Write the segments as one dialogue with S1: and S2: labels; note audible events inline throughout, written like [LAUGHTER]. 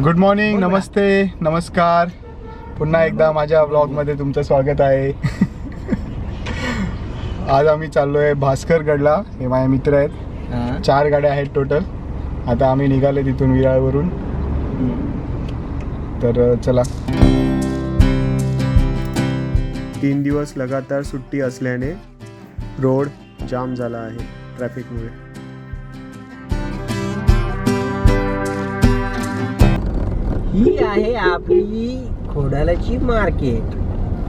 S1: Good morning नमस्ते नमस्कार. पुन्हा एकदा माझ्या ब्लॉगमध्ये तुमचं स्वागत आहे. [LAUGHS] आज आम्ही चाललो आहे भास्करगडला. हे माझे मित्र आहेत. चार गाड्या आहेत टोटल आता आम्ही निघाले तिथून विराळवरून. तर चला. तीन दिवस लगातार सुट्टी असल्याने रोड जाम झाला आहे ट्रॅफिकमुळे.
S2: ही आहे आपली खोडाल्याची मार्केट.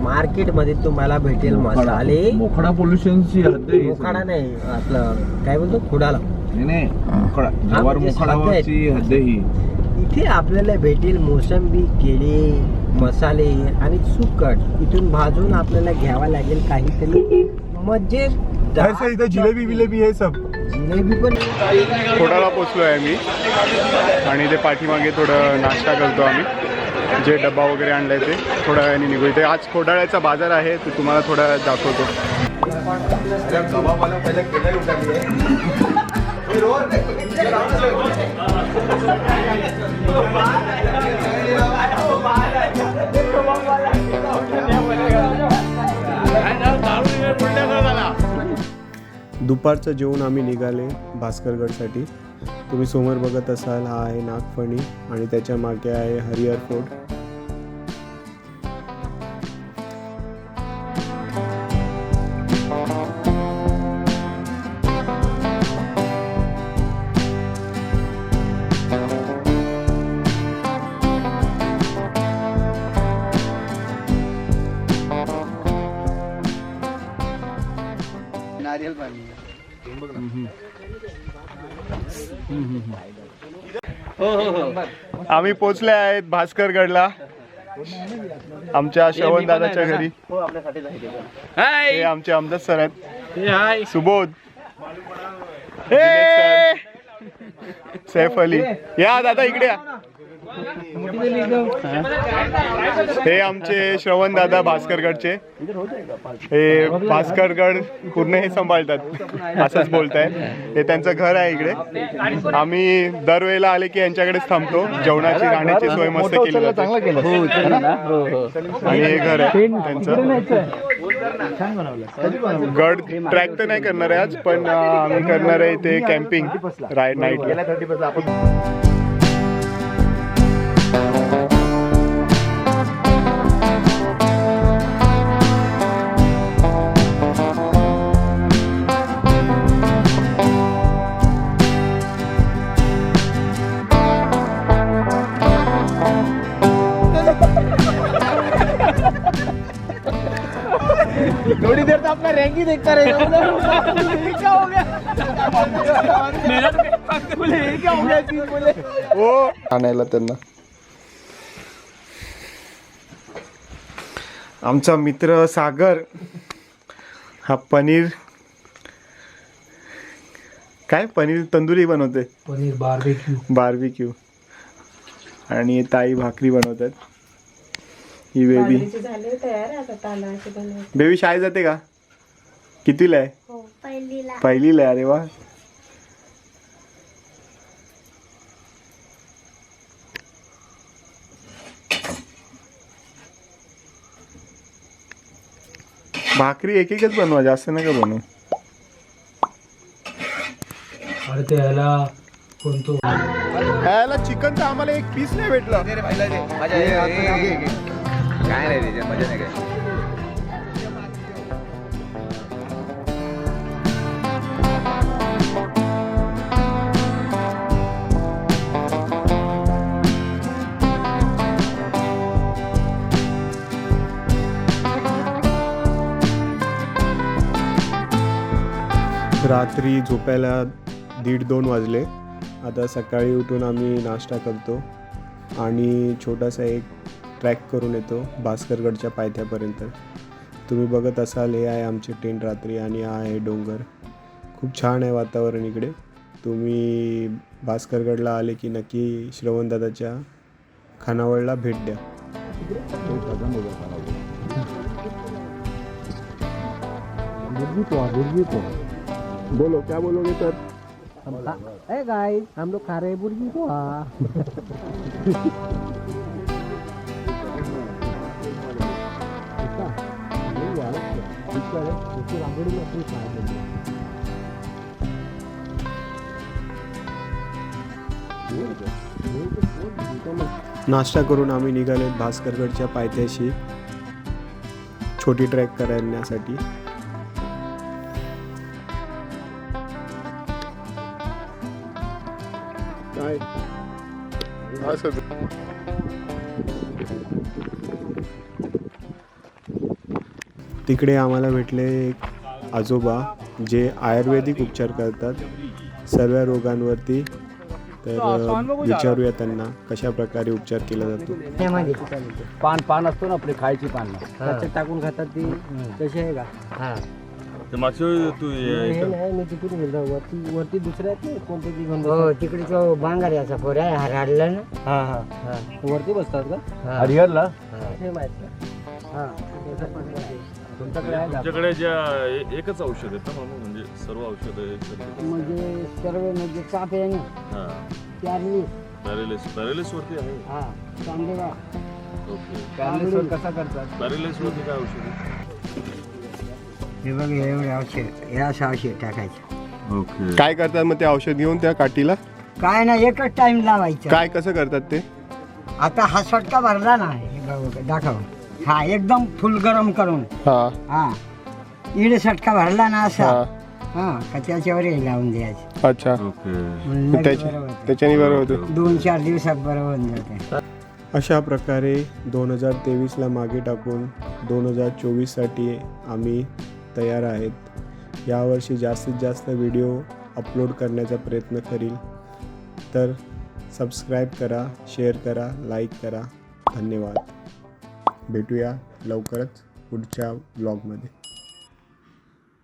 S2: मार्केटमध्ये तुम्हाला भेटेल मसाले.
S3: मोखडा पोल्युशनची ही
S2: मोखाडा नाही आपलं काय बोलतो? खोडाला.
S3: सगळी. नाही नाही मोखडा. जवार
S2: म्हणजे
S3: ही.
S2: इथे आपल्याला भेटेल मोसंबी केळी मसाले आणि सुकट. इथून भाजून आपल्याला घ्यावा लागेल काहीतरी. म्हणजे
S1: सर इथं जिलेबी बिलेबी हे सब? खोडाला पोचलो आहे मी आणि ते पाठीमागे थोडं नाश्ता करतो आम्ही. जे डब्बा वगैरे आणलाय ते थोड्या वेळाने निघू. इथे आज खोडाळ्याचा बाजार आहे ते तुम्हाला थोडा दाखवतो. [LAUGHS] दुपारचं जेवण आम्ही निघाले भास्करगडसाठी. तुम्ही समोर बघत असाल हा आहे नागफणी आणि त्याच्यामागे आहे हरिहर फोर्ट. आम्ही पोचले आहेत भास्करगडला. आमच्या श्रवण दादाच्या घरी. हे आमचे आमदार सर आहेत. सुबोध. सैफ अली. या दादा इकडे या. हे आमचे श्रवण दादा भास्करगडचे. हे भास्करगड पूर्ण हे सांभाळतात असंच बोलताय. हे त्यांचं घर आहे इकडे. आम्ही दरवेळेला आले की यांच्याकडेच थांबतो. जेवणाची राहण्याची सोय मस्त केली जाते. आणि हे घर आहे त्यांचं. गड ट्रॅक तर नाही करणार आहे आज पण आम्ही करणार आहे ते कॅम्पिंग राय नाईट
S2: रैंकी देखता रहेगा। क्या हो गया मेरा तो बोले ये क्या गया? चीज बोले
S1: आणायला त्यांना आमचा मित्र सागर हा पनीर काय पनीर तंदुरी बनवते?
S2: पनीर बारबेक्यू
S1: बार्बिक्यू आणि ताई भाकरी बनवतात. ही बेबी बेबी शाळेत जाते का? कितीला आहे?
S4: हो पहिलीला.
S1: पहिलीला आहे अरे वा. भाकरी एक एकच बनवा जास्त नका बनवू.
S2: अरे ते याला कोणतो?
S1: याला चिकनचा आम्हाला एक पीस नाही भेटलं.
S3: काय नाही त्याच्यात मजा नाही काय.
S1: रात्री झोपायला दीड दोन वाजले. आता सकाळी उठून आम्ही नाश्ता करतो आणि छोटासा एक ट्रॅक करून येतो भास्करगडच्या पायथ्यापर्यंत. तुम्ही बघत असाल हे आहे आमचे टेंट रात्री आणि हा आहे डोंगर. खूप छान आहे वातावरण इकडे. तुम्ही भास्करगडला आले की नक्की श्रवणदादाच्या खानावळला भेट द्या. बोलो क्या बोलोगे सर?
S2: ए गाइस हम लोग खा रहे हैं मुर्गी को।
S5: नाश्ता करून आम्ही निघाले भास्करगडच्या पायथ्याशी. छोटी ट्रॅक करण्यासाठी तिकडे आम्हाला भेटले एक आजोबा जे आयुर्वेदिक उपचार करतात. सर्व रोगांवरती. तर विचारूया त्यांना कशा प्रकारे उपचार केला जातो.
S4: पान पान असतो ना आपली खायची पान.
S2: टाकून खातात ती. तशी आहे का? हा.
S6: ते मागच्या तू
S2: हे नाही मी तिकडून गेलो. वरती वरती दुसऱ्या आहेत ना कोणते ती घेऊन
S7: हो तिकडे तो बांगाऱ्याचा पोर आहे हराडला ना.
S2: हा हा. हा. वरती बसतात का?
S7: हा.
S4: हरिहरला?
S2: हे. माहीत नाही. हा तुमच्याकडे आहे का?
S6: तुमच्याकडे ज्या ए- एकच औषध आहेत ना मामा म्हणजे सर्व औषध
S7: म्हणजे सर्व म्हणजे चाप आहे ना.
S6: हा.
S7: चारली
S6: पॅरेलिस पॅरेलिस वरती आहे.
S7: हा चांदेवा
S6: ओके.
S4: पॅरालिसवर कसा करतात?
S6: पॅरेलिस वरती काय औषध आहे?
S7: हे बघ एवढे औषध हे असं औषध टाकायचं.
S6: ओके.
S5: काय करतात मग ते औषध घेऊन त्या काठीला?
S7: काय ना एकच टाइम लावायचं.
S5: काय कसं करतात ते?
S7: आता हा सटका भरला ना हे बघ, दाखव. हा एकदम फुल गरम करून.
S5: हा.
S7: हा. इकडे सटका भरला ना असा.
S5: हा.
S7: हा का त्याच्यावर हे लावून द्यायचं.
S5: अच्छा.
S6: ओके.
S7: मग लगेच
S5: त्याच्या-
S7: बरं होतं.
S5: त्याच्याने बरं होतं.
S7: दोन चार दिवसात बरं होऊन जाते.
S5: अशा प्रकारे दोन हजार तेवीसला मागे टाकून दोन हजार चोवीससाठी आम्ही तयार आहेत. यावर्षी जास्तीत जास्त व्हिडिओ अपलोड करण्याचा प्रयत्न करील. तर सबस्क्राईब करा शेअर करा लाईक करा. धन्यवाद. भेटूया लवकरच पुढच्या ब्लॉगमध्ये.